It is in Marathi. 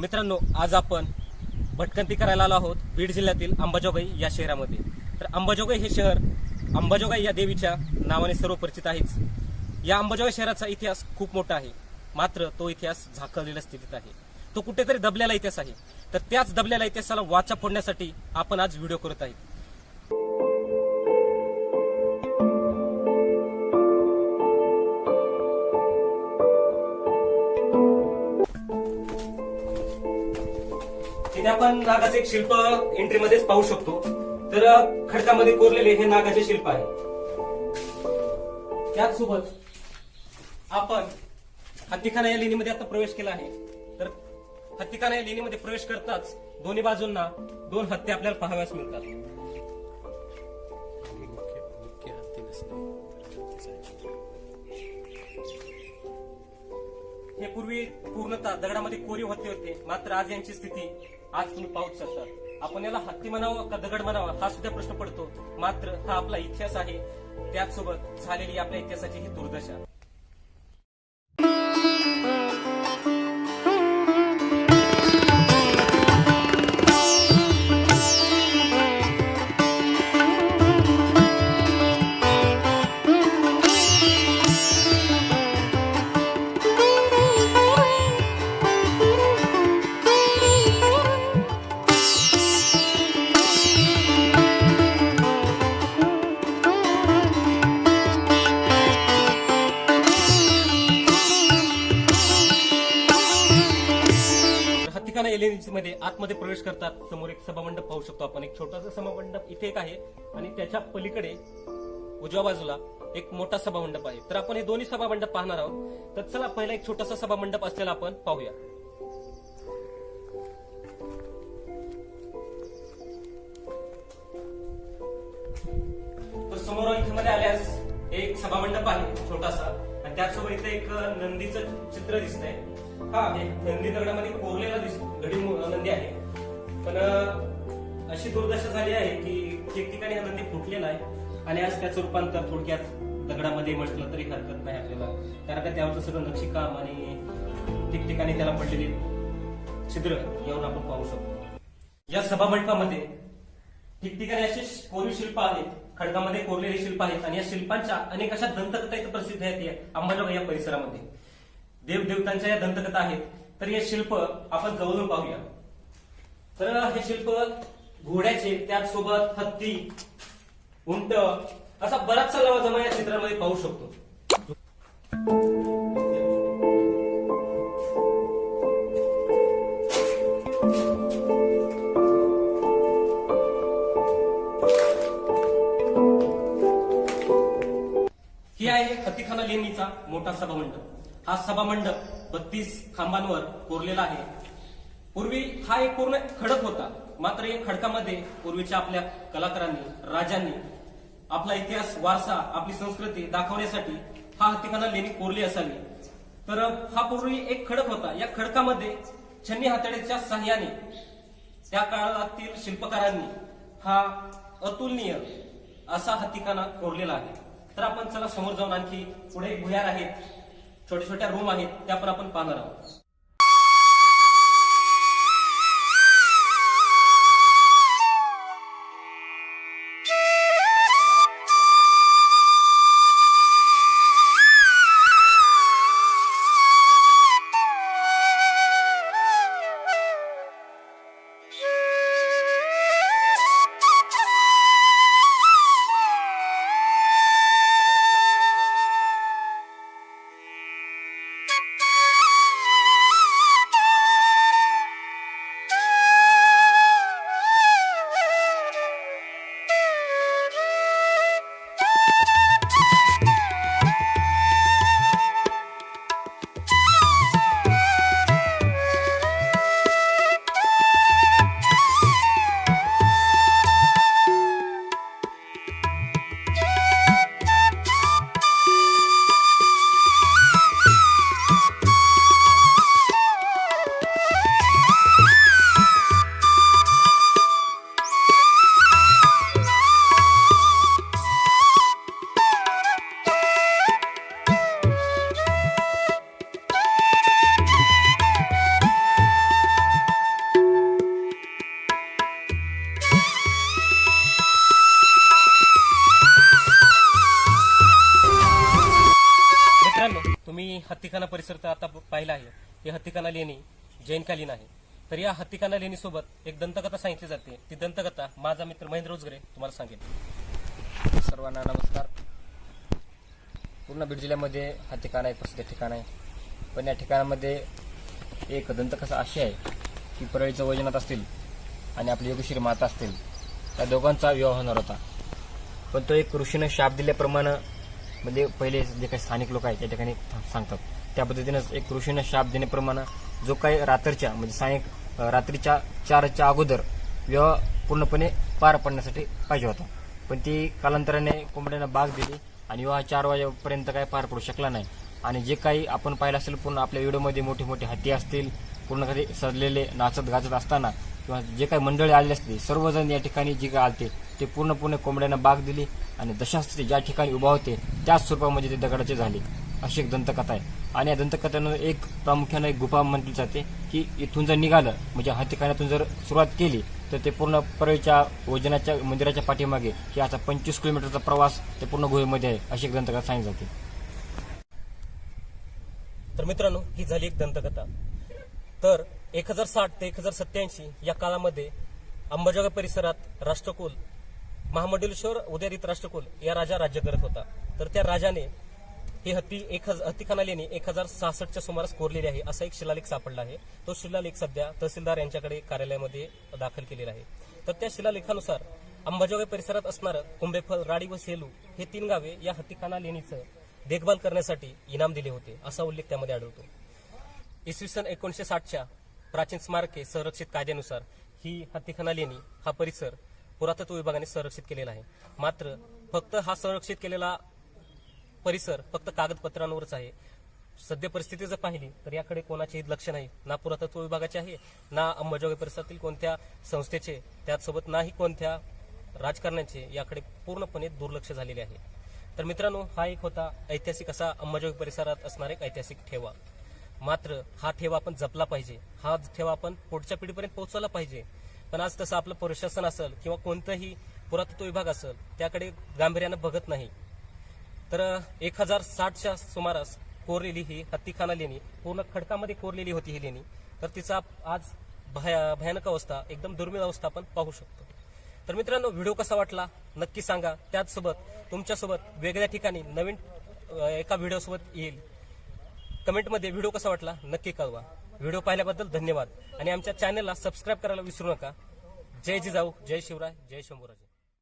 मित्रांनो आज आपण भटकंती करायला आलो आहोत बीड जिल्ह्यातील अंबाजोगाई या शहरामध्ये. तर अंबाजोगाई हे शहर अंबाजोगाई या देवीच्या नावाने सर्व परिचित आहेच. या अंबाजोगाई शहराचा इतिहास खूप मोठा आहे. मात्र तो इतिहास झाकळलेल्या स्थितीत आहे. तो कुठेतरी दबलेला इतिहास आहे. तर त्याच दबलेल्या इतिहासाला वाचा फोडण्यासाठी आपण आज व्हिडिओ करत आहेत. तिथे आपण नागाचे एक शिल्प एंट्री मध्येच पाहू शकतो. तर खडकामध्ये कोरलेले हे नागाचे शिल्प आहे. त्याचसोबत आपण हत्तीखाना या लेणीमध्ये आता प्रवेश केला आहे. तर हत्तीखाना या लेणीमध्ये प्रवेश करताच दोन्ही बाजूंना दोन हत्ती आपल्याला पाहाव्यास मिळतात. हे पूर्वी पूर्णतः दगडामध्ये कोरीव होते होते. मात्र आज यांची स्थिती आज तुम्ही पाहूच शकता आपण याला हत्ती म्हणावं का दगड म्हणावा हा सुद्धा प्रश्न पडतो. मात्र हा आपला इतिहास आहे. त्याचसोबत झालेली आपल्या इतिहासाची ही दुर्दशा. हत्तीखाना मध्ये आतमध्ये प्रवेश करतात समोर एक सभामंडप पाहू शकतो आपण. एक छोटासा सभामंडप इथे एक आहे आणि त्याच्या पलीकडे उजव्या बाजूला एक मोठा सभामंडप आहे. तर आपण हे दोन्ही सभामंडप पाहणार आहोत. तर चला पहिला एक छोटासा सभामंडप असलेला आपण पाहूया. तर समोर इथे मध्ये आल्यास एक सभामंडप आहे छोटासा. आणि त्याचसोबत इथे एक नंदीचं चित्र दिसतंय. हा नंदी दगडामध्ये कोरलेला दिसतो. घडी नंदी आहे. पण अशी दुर्दशा झाली आहे की ठिकठिकाणी हा नंदी फुटलेला आहे आणि आज त्याचं रूपांतर थोडक्यात दगडामध्ये म्हटलं तरी हरकत नाही आपल्याला. कारण का त्यावरचं सगळं नक्षीकाम आणि ठिकठिकाणी त्याला पडलेली छिद्र यावरून आपण पाहू शकतो. या सभामंडपामध्ये ठिकठिकाणी असे कोरीव शिल्प आहेत खडकामध्ये कोरलेले शिल्प आहेत आणि या शिल्पांच्या अनेक अशा दंतकथा प्रसिद्ध आहेत अंबाजोगाई या परिसरामध्ये. देवदेवतांच्या या दंतकथा आहेत. तर हे शिल्प आपण जवळून पाहूया. तर हे शिल्प घोड्याचे त्याचसोबत हत्ती उंट असा बराचसा लवाजमा या चित्रामध्ये पाहू शकतो. ही आहे हत्तीखाना लेणीचा मोठा सभामंडप. हा सभामंडप बत्तीस खांबांवर कोरलेला आहे. पूर्वी हा एक पूर्ण खडक होता. मात्र या खडकामध्ये पूर्वीच्या आपल्या कलाकारांनी राजांनी आपला इतिहास वारसा आपली संस्कृती दाखवण्यासाठी हा हत्तीखाना लेणी कोरली असावी. तर हा पूर्वी एक खडक होता. या खडकामध्ये छन्नी हातड्याच्या सहाय्याने त्या काळातील शिल्पकारांनी हा अतुलनीय असा हत्तीखाना कोरलेला आहे. तर आपण चला समोर जाऊन आणखी पुढे भुयार आहेत छोट्या छोट्या रूम आहेत त्या पण आपण पाहणार आहोत. हत्तीखाना परिसर तर आता पाहिला आहे. हे हत्तीखाना लेणी जैनकालीन आहे. तर या हत्तीखाना लेणीसोबत एक दंतकथा सांगितली जाते. ती दंतकथा माझा मित्र महेंद्र रोजगरे तुम्हाला सांगेल. सर्वांना नमस्कार. पूर्ण बीड जिल्ह्यामध्ये हत्तीखाना एक आहे प्रसिद्ध ठिकाण आहे. पण या ठिकाणामध्ये एक दंतकथा अशी आहे की परळीचं वैजनाथ असतील आणि आपली योगेश्वरी माता असतील त्या दोघांचा विवाह होणार होता. पण तो एक ऋषीनं शाप दिल्याप्रमाणे म्हणजे पहिले जे काही स्थानिक लोक आहेत त्या ठिकाणी सांगतात. त्या पद्धतीनं एक ऋषीनं शाप देण्याप्रमाणे जो काही रात्रीच्या म्हणजे सायंक रात्रीच्या चारच्या अगोदर विवाह पूर्णपणे पार पडण्यासाठी पाहिजे होता. पण ती कालांतराने कोंबड्यानं बाग दिली आणि विवाह चार वाजेपर्यंत काय पार पडू शकला नाही. आणि जे काही आपण पाहिलं असेल पूर्ण आपल्या व्हिडिओमध्ये मोठे मोठे हत्ती असतील पूर्ण काही सजलेले नाचत गाजत असताना किंवा जे काही मंडळी आले असते सर्वजण या ठिकाणी जी काय आलते. ते पूर्णपूर्ण कोंबड्यानं बाग दिली आणि दशास्त्री ज्या ठिकाणी उभा होते त्याच स्वरूपामध्ये ते दगडाचे झाले. अशी एक दंतकथा आहे. आणि या दंतकथेनं एक प्रामुख्यानं एक गुफा म्हटली जाते की इथून जर निघालं म्हणजे हत्तीखान्यातून जर सुरुवात केली तर ते पूर्ण परळीच्या वजनाच्या मंदिराच्या पाठीमागे की आता पंचवीस किलोमीटरचा प्रवास ते पूर्ण गुहेमध्ये आहे अशी एक दंतकथा सांगितली जाते. तर मित्रांनो ही झाली एक दंतकथा. तर एक हजार साठ ते एक हजार सत्याऐंशी या काळामध्ये अंबाजोगाई परिसरात राष्ट्रकुल महामंडलेश्वर उदयरित राष्ट्रकुल या राजा राज्य करत होता. तर त्या राजाने ही हत्ती एक हजार हत्तीखाना लेणी एक हजार सहासष्टच्या सुमारास कोरलेली आहे असा एक शिलालेख सापडला आहे. तो शिलालेख सध्या तहसीलदार यांच्याकडे कार्यालयामध्ये दाखल केलेला आहे. तर त्या शिलालेखानुसार अंबाजोगाई परिसरात असणारं कुंभेफल राडी व सेलू हे तीन गावे या हत्तीखाना लेणीचं देखभाल करण्यासाठी इनाम दिले होते असा उल्लेख त्यामध्ये आढळतो. इसवी सन एकोणीशे साठच्या प्राचीन स्मारके संरक्षित कायद्यानुसार ही हत्तीखाना लेणी हा परिसर पुरातत्व विभागाने संरक्षित केलेला आहे. मात्र फक्त हा संरक्षित केलेला परिसर फक्त कागदपत्रांवरच आहे. सध्या परिस्थिती जर पाहिली तर याकडे कोणाचेही लक्ष नाही. ना पुरातत्व विभागाचे आहे ना अंबाजोगाई परिसरातील कोणत्या संस्थेचे त्याचसोबत नाही कोणत्या राजकारण्याचे याकडे पूर्णपणे दुर्लक्ष झालेले आहे. तर मित्रांनो हा एक होता ऐतिहासिक असा अंबाजोगाई परिसरात असणारा एक ऐतिहासिक ठेवा. मात्र हा ठेवा आपण जपला पाहिजे. हा ठेवा आपण पुढच्या पिढीपर्यंत पोहोचवला पाहिजे. पण आज तसं आपलं प्रशासन असेल किंवा कोणतंही पुरातत्व विभाग असेल त्याकडे गांभीर्यानं बघत नाही. तर एक हजार साठच्या सुमारास कोरलेली ही हत्तीखाना लेणी पूर्ण खडकामध्ये कोरलेली होती ही लेणी. तर तिचा आज भया भयानक अवस्था एकदम दुर्मिळ अवस्था आपण पाहू शकतो. तर मित्रांनो व्हिडिओ कसा वाटला? नक्की सांगा. त्याचसोबत तुमच्यासोबत वेगळ्या ठिकाणी नवीन एका व्हिडिओसोबत येईल. कमेंटमध्ये व्हिडिओ कसा वाटला? नक्की कळवा. व्हिडिओ पाहिल्याबद्दल धन्यवाद. आणि आमच्या चॅनलला सबस्क्राईब करायला विसरू नका. जय जिजाऊ जय शिवराय जय शंभूराजे.